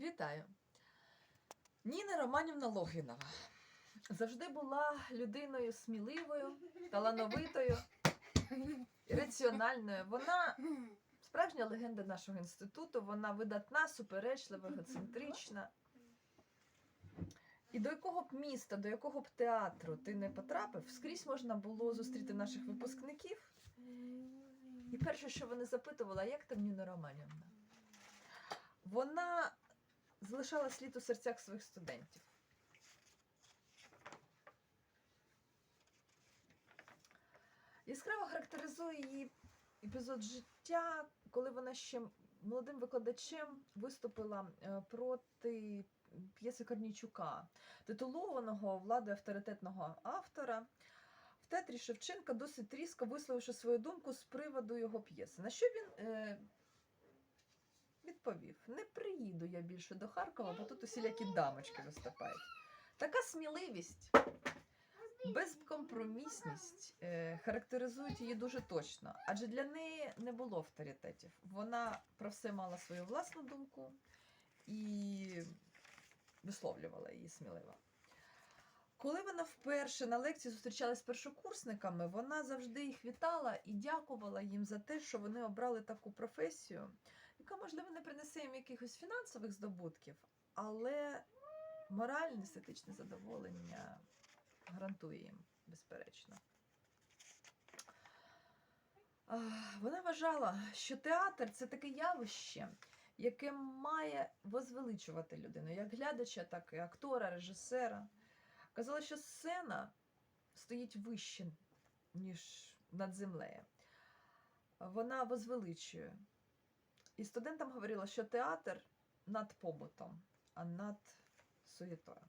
Вітаю! Ніна Романівна Логінова завжди була людиною сміливою, талановитою раціональною. Вона справжня легенда нашого інституту, вона видатна, суперечлива, егоцентрична. І до якого б міста, до якого б театру ти не потрапив, скрізь можна було зустріти наших випускників. І перше, що вони запитували, як там Ніна Романівна? Вона залишала слід у серцях своїх студентів. Яскраво характеризує її епізод життя, коли вона ще молодим викладачем виступила е, проти п'єси Корнійчука, титулованого владою авторитетного автора. В театрі Шевченка досить різко висловивши свою думку з приводу його п'єси. На що він е, відповів: не приїду я більше до Харкова, бо тут усілякі дамочки виступають. Така сміливість, безкомпромісність е, характеризують її дуже точно, адже для неї не було авторитетів. Вона про все мала свою власну думку і висловлювала її сміливо. Коли вона вперше на лекції зустрічалася з першокурсниками, вона завжди їх вітала і дякувала їм за те, що вони обрали таку професію, яка, можливо, не принесе їм якихось фінансових здобутків, але моральне, естетичне задоволення гарантує їм, безперечно. Вона вважала, що театр це таке явище, яке має возвеличувати людину, як глядача, так і актора, режисера. Казала, що сцена стоїть вище, ніж над землею. Вона возвеличує. І студентам говорила, що театр над побутом, а над суєтою.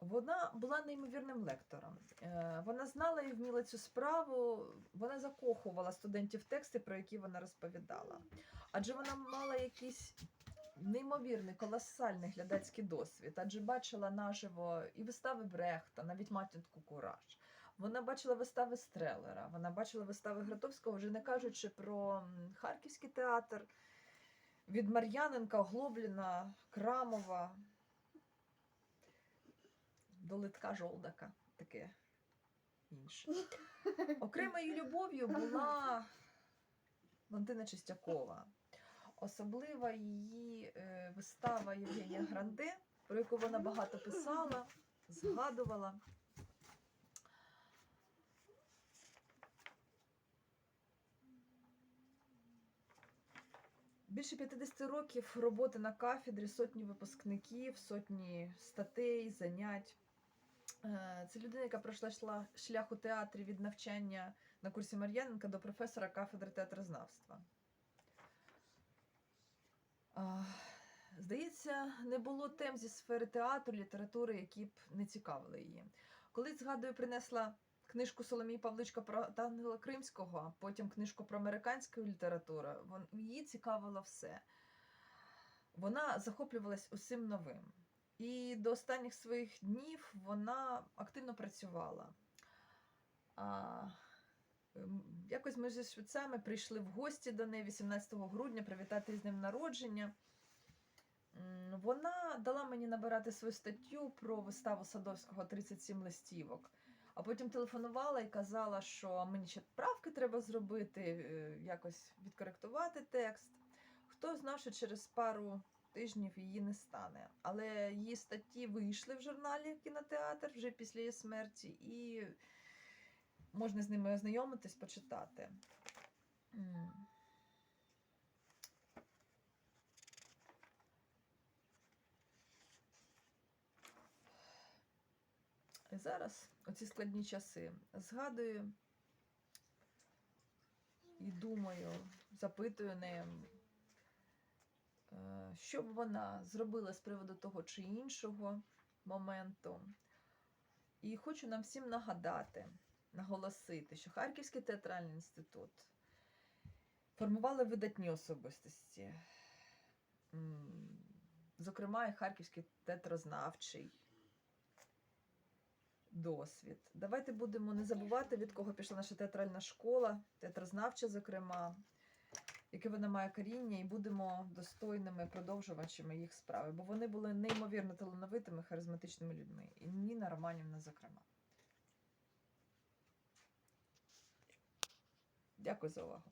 Вона була неймовірним лектором. Е, Вона знала і вміла цю справу. Вона закохувала студентів тексти, про які вона розповідала. Адже вона мала якийсь неймовірний, колосальний глядацький досвід, адже бачила наживо і вистави Брехта, навіть матінку Кураж. Вона бачила вистави Стрелера, вона бачила вистави Гратовського, вже не кажучи про Харківський театр від Мар'яненка, Глобліна, Крамова до Литка Жолдака, таке інше. Окремою любов'ю була Валентина Чистякова. Особлива її е, вистава Євгенія Гранде, про яку вона багато писала, згадувала. Більше 50 років роботи на кафедрі, сотні випускників, сотні статей, занять. Е, Це людина, яка пройшла шлях у театрі від навчання на курсі Мар'яненка до професора кафедри театрознавства. Здається, не було тем зі сфери театру, літератури, які б не цікавили її. Колись, згадую, принесла книжку Соломії Павличка про Ангела Кримського, а потім книжку про американську літературу. Її цікавило все. Вона захоплювалась усім новим. І до останніх своїх днів вона активно працювала. А, якось ми зі швецями прийшли в гості до неї 18 грудня привітати з ним народження. Вона дала мені набирати свою статтю про виставу Садовського 37 листівок. А потім телефонувала і казала, що мені ще правки треба зробити, е, якось відкоректувати текст. Хто знав, що через пару тижнів її не стане. Але її статті вийшли в журналі кінотеатр вже після її смерті, і можна з ними ознайомитись, почитати. І зараз, оці складні часи, згадую і думаю, запитую неї, е, що б вона зробила з приводу того чи іншого моменту. І хочу нам всім нагадати, наголосити, що Харківський театральний інститут формували видатні особистості. Зокрема, і Харківський театрознавчий. досвід. Давайте будемо не забувати, від кого пішла наша театральна школа, театрознавча, зокрема, яке вона має коріння, і будемо достойними продовжувачами їх справи, бо вони були неймовірно талановитими, харизматичними людьми. І Ніна Романівна, зокрема. Дякую за увагу.